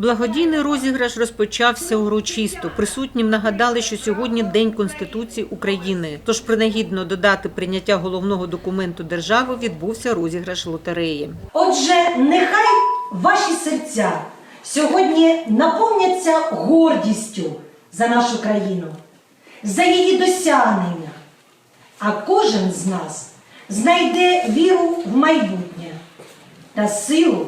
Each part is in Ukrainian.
Благодійний розіграш розпочався урочисто. Присутнім нагадали, що сьогодні День Конституції України. Тож принагідно до дати прийняття головного документу держави відбувся розіграш лотереї. Отже, нехай ваші серця сьогодні наповняться гордістю за нашу країну, за її досягнення, а кожен з нас знайде віру в майбутнє та силу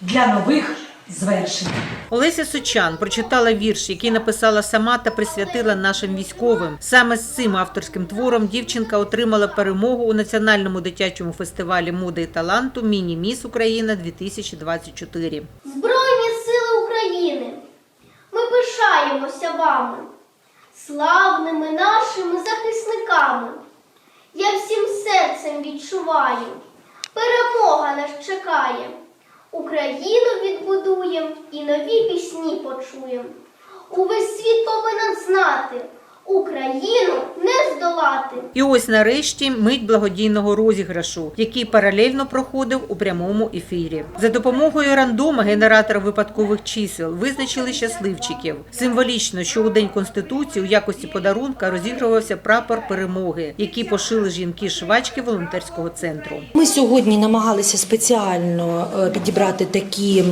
для нових звершень. Олеся Сочан прочитала вірш, який написала сама та присвятила нашим військовим. Саме з цим авторським твором дівчинка отримала перемогу у національному дитячому фестивалі моди і таланту Міні Міс Україна 2024. Збройні сили України, ми пишаємося вами, славними нашими захисниками. Я всім серцем відчуваю, перемога нас чекає. Україну відбудуєм і нові пісні почуєм. Увесь світ повинен знати, Україну не здолати. І ось нарешті мить благодійного розіграшу, який паралельно проходив у прямому ефірі. За допомогою рандома генератора випадкових чисел визначили щасливчиків. Символічно, що у день конституції у якості подарунка розігрувався прапор перемоги, який пошили жінки швачки волонтерського центру. Ми сьогодні намагалися спеціально е, підібрати такі,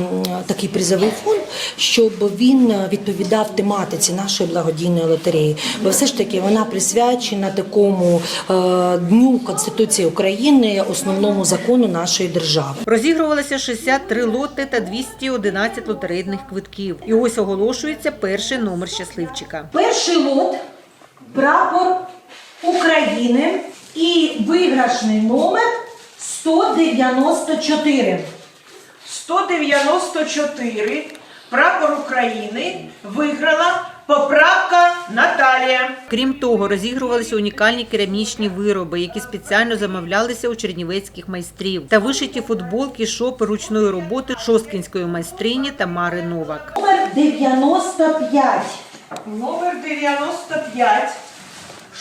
такий призовий фонд, щоб він е, відповідав тематиці нашої благодійної лотереї. Бо все ж таки вона присвячена такому е, дню Конституції України, основному закону нашої держави. Розігрувалося 63 лоти та 211 лотерейних квитків. І ось оголошується перший номер щасливчика. Перший лот прапор України і виграшний номер 194. 194 прапор України виграла поправка Наталія. Крім того, розігрувалися унікальні керамічні вироби, які спеціально замовлялися у чернівецьких майстрів, та вишиті футболки шопи ручної роботи шосткінської майстрині Тамари Новак. Номер 95. Номер 95.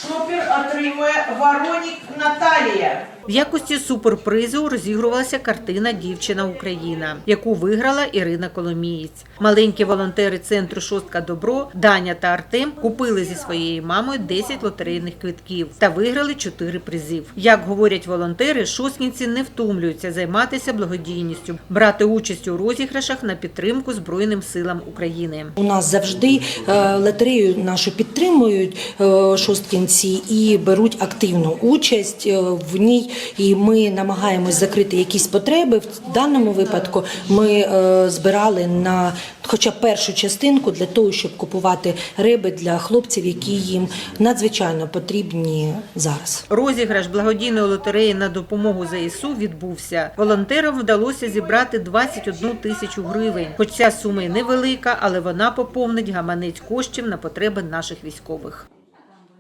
Шопер отримує Воронік Наталія. В якості суперпризу розігрувалася картина Дівчина Україна, яку виграла Ірина Коломієць. Маленькі волонтери центру Шостка Добро Даня та Артем купили зі своєю мамою 10 лотерейних квитків та виграли 4 призів. Як говорять волонтери, шосткінці не втомлюються займатися благодійністю, брати участь у розіграшах на підтримку Збройним силам України. У нас завжди е, лотерею нашу підтримують е, шосткінці і беруть активну участь е, в ній. І ми намагаємось закрити якісь потреби. В даному випадку ми е, збирали на хоча б першу частинку для того, щоб купувати риби для хлопців, які їм надзвичайно потрібні зараз. Розіграш благодійної лотереї на допомогу ЗСУ відбувся. Волонтерам вдалося зібрати 21 тисячу гривень. Хоч ця сума невелика, але вона поповнить гаманець коштів на потреби наших військових.